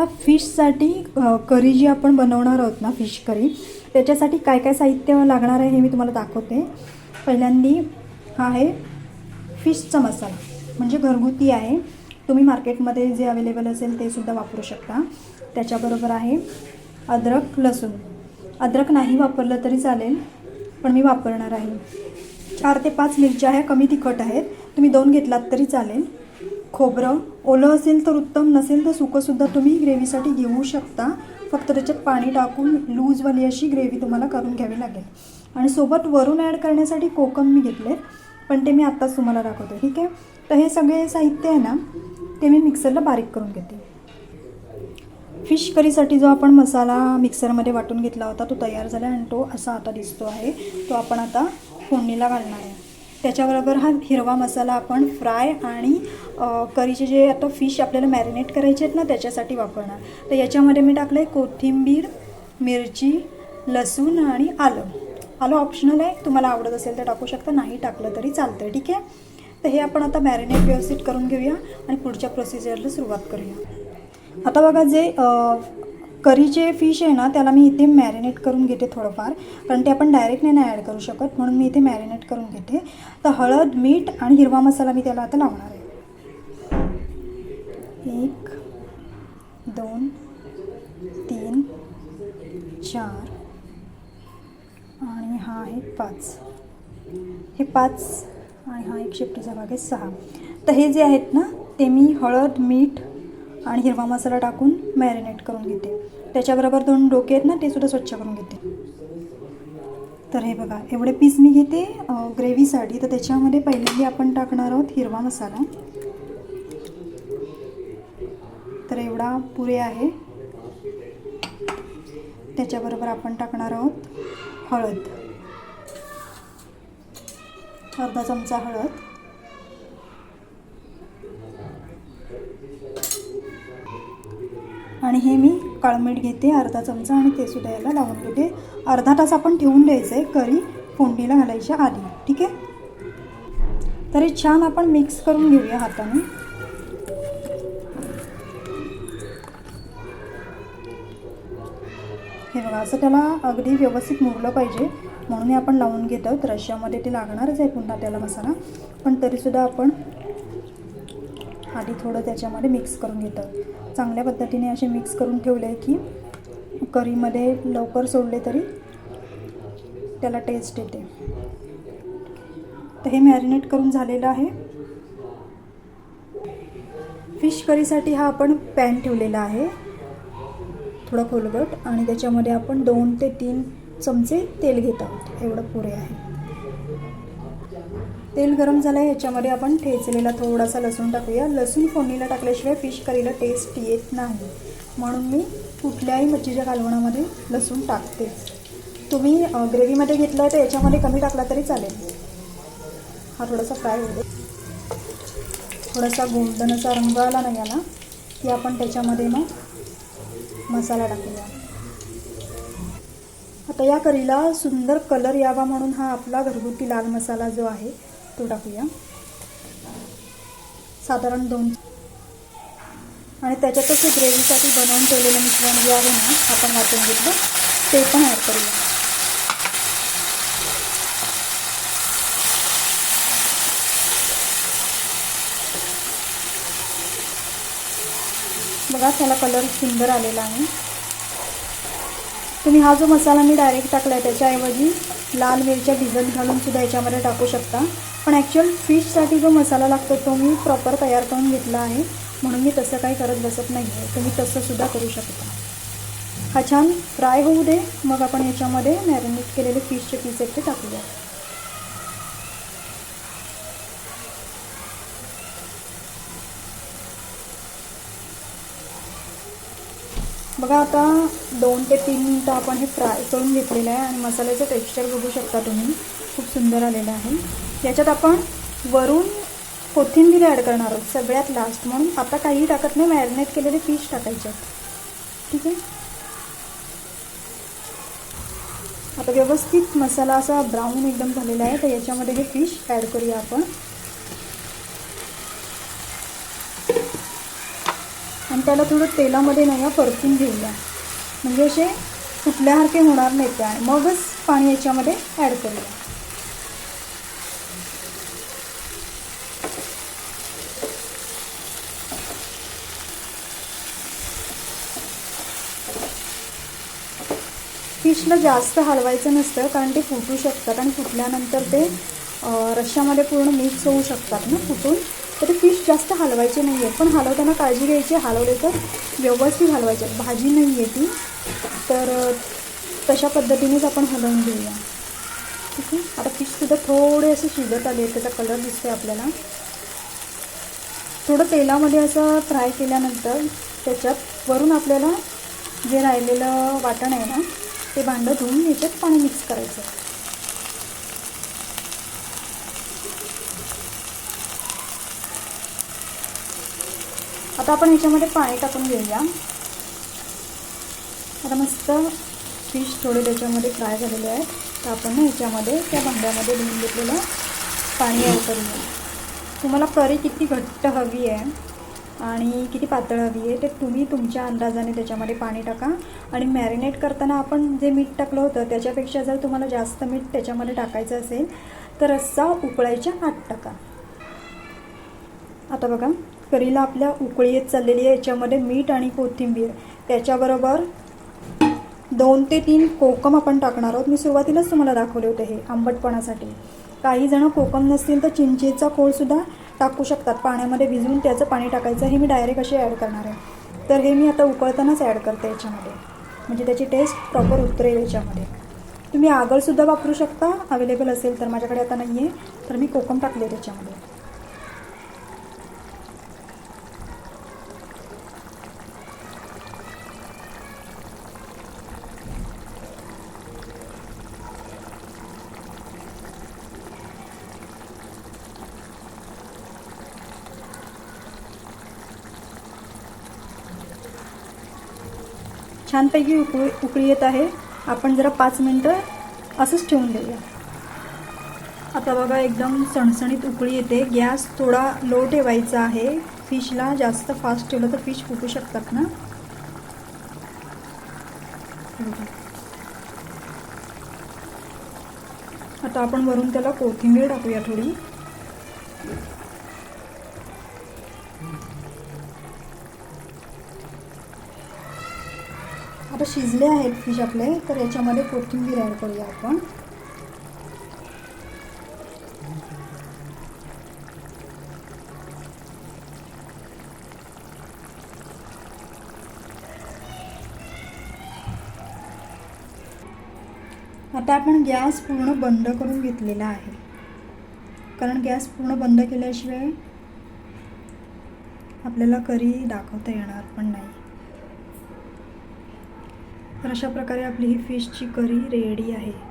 आता फिशसाठी करी जी आपण बनवणार आहोत ना फिश करी त्याच्यासाठी काय काय साहित्य लागणार आहे हे मी तुम्हाला दाखवते. पहिल्यांदी हा आहे फिशचा मसाला म्हणजे घरगुती आहे. तुम्ही मार्केटमध्ये जे अवेलेबल असेल ते सुद्धा वापरू शकता. त्याच्याबरोबर आहे अद्रक लसूण. अद्रक नाही वापरलं तरी चालेल पण मी वापरणार आहे. चार ते पाच मिरच्या ह्या कमी तिखट आहेत. तुम्ही दोन घेतलात तरी चालेल. खोबरं ओलं असेल तर उत्तम नसेल तर सुकंसुद्धा तुम्ही ग्रेव्हीसाठी घेऊ शकता. फक्त त्याच्यात पाणी टाकून लूजवाली अशी ग्रेव्ही तुम्हाला करून घ्यावी लागेल. आणि सोबत वरून ॲड करण्यासाठी कोकम मी घेतले पण ते मी आत्ताच तुम्हाला दाखवतो ठीक आहे? तर हे सगळे साहित्य आहे ना ते मी मिक्सरला बारीक करून घेते. फिश करीसाठी जो आपण मसाला मिक्सरमध्ये वाटून घेतला होता तो तयार झाला आणि तो असा आता दिसतो आहे. तो आपण आता फोडणीला घालणार आहे. त्याच्याबरोबर हा हिरवा मसाला आपण फ्राय आणि करीचे जे आता फिश आपल्याला मॅरिनेट करायचे आहेत ना त्याच्यासाठी वापरणार. तर याच्यामध्ये मी टाकलं आहे कोथिंबीर मिरची लसूण आणि आलं. आलं ऑप्शनल आहे. तुम्हाला आवडत असेल तर टाकू शकता. नाही टाकलं तरी चालतं ठीक आहे? तर हे आपण आता मॅरिनेट व्यवस्थित करून घेऊया आणि पुढच्या प्रोसिजरला सुरुवात करूया. आता बघा जे करीचे फिश आहे ना त्याला मी इथे मॅरिनेट करून घेते थोडंफार. कारण ते आपण डायरेक्ट नाही ॲड करू शकत म्हणून मी इथे मॅरिनेट करून घेते. तर हळद मीठ आणि हिरवा मसाला मी त्याला आता लावणार आहे. एक दोन तीन चार आणि हा आहे पाच. हे पाच आणि हा एक शिफ्टीचा भाग आहे सहा. तर हे जे आहेत ना ते मी हळद मीठ आणि हिरवा मसाला टाकून मॅरिनेट करून घेते. त्याच्याबरोबर दोन डोके आहेत ना ते सुद्धा स्वच्छ करून घेते. तर हे बघा एवढे पीस मी घेते ग्रेव्हीसाठी तर त्याच्यामध्ये पहिल्यांदा आपण टाकणार आहोत हिरवा मसाला. तर एवढा पुरे आहे. त्याच्याबरोबर आपण टाकणार आहोत हळद. अर्धा चमचा हळद. हे मी काळमीठ घेते अर्धा चमचा आणि ते सुद्धा याला लावून घेते अर्धा तास आपण ठेवून द्यायचं आहे करी फोडणीला घालायच्या आधी ठीक आहे? तरी छान आपण मिक्स करून घेऊया हाताने. हे बघा असं त्याला अगदी व्यवस्थित मुरलं पाहिजे. म्हणून हे आपण लावून घेत आहोत. रश्श्यामध्ये ते लागणारच आहे पुन्हा त्याला मसाला. पण तरीसुद्धा आपण आधी थोडं त्याच्यामध्ये मिक्स करून घेतात चांगल्या पद्धतीने असे मिक्स करून ठेवले की करीमध्ये लवकर सोडले तरी त्याला टेस्ट येते. तर हे मॅरिनेट करून झालेलं आहे. फिश करीसाठी हा आपण पॅन ठेवलेला आहे. थोडं खोलगट आणि त्याच्यामध्ये आपण दोन ते तीन चमचे तेल घेत आहोत. एवढं पुरे आहे. तेल गरम झालं आहे याच्यामध्ये आपण ठेचलेला थोडासा लसूण टाकूया. लसूण फोडणीला टाकल्याशिवाय फिश करीला टेस्ट येत नाही. म्हणून मी कुठल्याही मच्छीच्या कालवणामध्ये लसूण टाकते. तुम्ही ग्रेव्हीमध्ये घेतलं तर याच्यामध्ये कमी टाकला तरी चालेल. हा थोडासा फ्राय होतो थोडासा गोल्डन असा रंग आला नाही आला की आपण त्याच्यामध्ये मग मसाला टाकूया. आता या करीला सुंदर कलर यावा म्हणून हा आपला घरगुती लाल मसाला जो आहे तो टाकूया साधारण दोन. आणि त्याच्यातच ग्रेव्हीसाठी बनवून ठेवलेलं मिश्रण जे आहे ना आपण वाटून घेतलं ते पण ॲड करूया. बघा त्याला कलर सुंदर आलेला आहे. तुम्ही हा जो मसाला मी डायरेक्ट टाकला आहे त्याच्याऐवजी लाल मिरच्या भिजत घालूनसुद्धा याच्यामध्ये टाकू शकता. पण ॲक्च्युअल फिशसाठी जो मसाला लागतो तो मी प्रॉपर तयार करून घेतला आहे. म्हणून मी तसं काही करत बसत नाही आहे तुम्ही तसंसुद्धा करू शकता. हा छान फ्राय होऊ दे. मग आपण याच्यामध्ये मॅरिनेट केलेले फिशचे पीस आहेत ते टाकूया. बघा आता दोन ते तीन मिनटं आपण हे फ्राय करून घेतलेलं आहे आणि मसाल्याचं टेक्स्चर बघू शकता तुम्ही. खूप सुंदर आलेलं आहे. याच्यात आपण वरून कोथिंबीर ॲड करणार आहोत सगळ्यात लास्ट म्हणून आता काही टाकत नाही मॅरिनेट केलेले फिश टाकायचे ठीक आहे? आता व्यवस्थित मसाला असा ब्राऊन एकदम झालेला आहे तर याच्यामध्ये हे फिश ॲड करूया आपण. आणि त्याला थोडं तेलामध्ये नाही परतून घेऊया. म्हणजे असे फुटल्यासारखे होणार नाही त्या. मगच पाणी याच्यामध्ये ॲड करूया. फिशला जास्त हलवायचं नसतं कारण ते फुटू शकतात आणि फुटल्यानंतर ते रश्यामध्ये रश्श्यामध्ये पूर्ण मिक्स होऊ शकतात ना फुटून. तर ते फिश जास्त हलवायचे नाही आहेत पण हलवताना काळजी घ्यायची. हलवले तर व्यवस्थित हलवायचे. भाजी नाही आहे ती. तर तशा पद्धतीनेच आपण हलवून घेऊया. ठीक आहे? आता फिशसुद्धा थोडे असे शिजत आले त्याचा कलर दिसतोय आपल्याला. थोडं तेलामध्ये असं फ्राय केल्यानंतर त्याच्यात वरून आपल्याला जे राहिलेलं वाटण आहे ना ते भांडं धुवून याच्यात पाणी मिक्स करायचं. आता आपण ह्याच्यामध्ये पाणी टाकून घेऊया. आता मस्त फिश थोडे त्याच्यामध्ये फ्राय झालेले आहेत. तर आपण ह्याच्यामध्ये त्या भांड्यामध्ये धुवून घेतलेलं पाणी ॲड करूया. तुम्हाला करी किती घट्ट हवी आहे आणि किती पातळ हवी आहे ते तुम्ही तुमच्या अंदाजाने त्याच्यामध्ये पाणी टाका. आणि मॅरिनेट करताना आपण जे मीठ टाकलं होतं त्याच्यापेक्षा जर तुम्हाला जास्त मीठ त्याच्यामध्ये टाकायचं असेल तर रस्सा उकळायच्या आत टाका. आता बघा. करीला आपल्या उकळी येत चाललेली आहे. याच्यामध्ये मीठ आणि कोथिंबीर. त्याच्याबरोबर दोन ते तीन कोकम आपण टाकणार आहोत. मी सुरुवातीलाच तुम्हाला दाखवले होते हे आंबटपणासाठी. काही जण कोकम नसतील तर चिंचेचा खोळसुद्धा टाकू शकतात. पाण्यामध्ये भिजवून त्याचं पाणी टाकायचं. हे मी डायरेक्ट असे ॲड करणार आहे. तर हे मी आता उकळतानाच ॲड करते याच्यामध्ये. म्हणजे त्याची टेस्ट प्रॉपर उतरेल याच्यामध्ये. तुम्ही आगळसुद्धा वापरू शकता. अवेलेबल असेल तर माझ्याकडे आता नाही आहे तर मी कोकम टाकले त्याच्यामध्ये. छानपैकी उकळी उकळी येत आहे. आपण जरा पाच मिनटं असंच ठेवून देऊया. आता बघा एकदम सणसणीत उकळी येते. गॅस थोडा लो ठेवायचा आहे. फिशला जास्त फास्ट ठेवलं तर फिश फुटू शकतात ना? आता आपण वरून त्याला कोथिंबीर टाकूया थोडी. आता शिजले आहेत फिश आपले तर याच्यामध्ये कोथिंबीर ॲड करूया आपण. आता आपण गॅस पूर्ण बंद करून घेतलेला आहे. कारण गॅस पूर्ण बंद केल्याशिवाय आपल्याला करी दाखवता येणार पण नाही. तर अशा प्रकारे आपली ही फिशची करी रेडी आहे.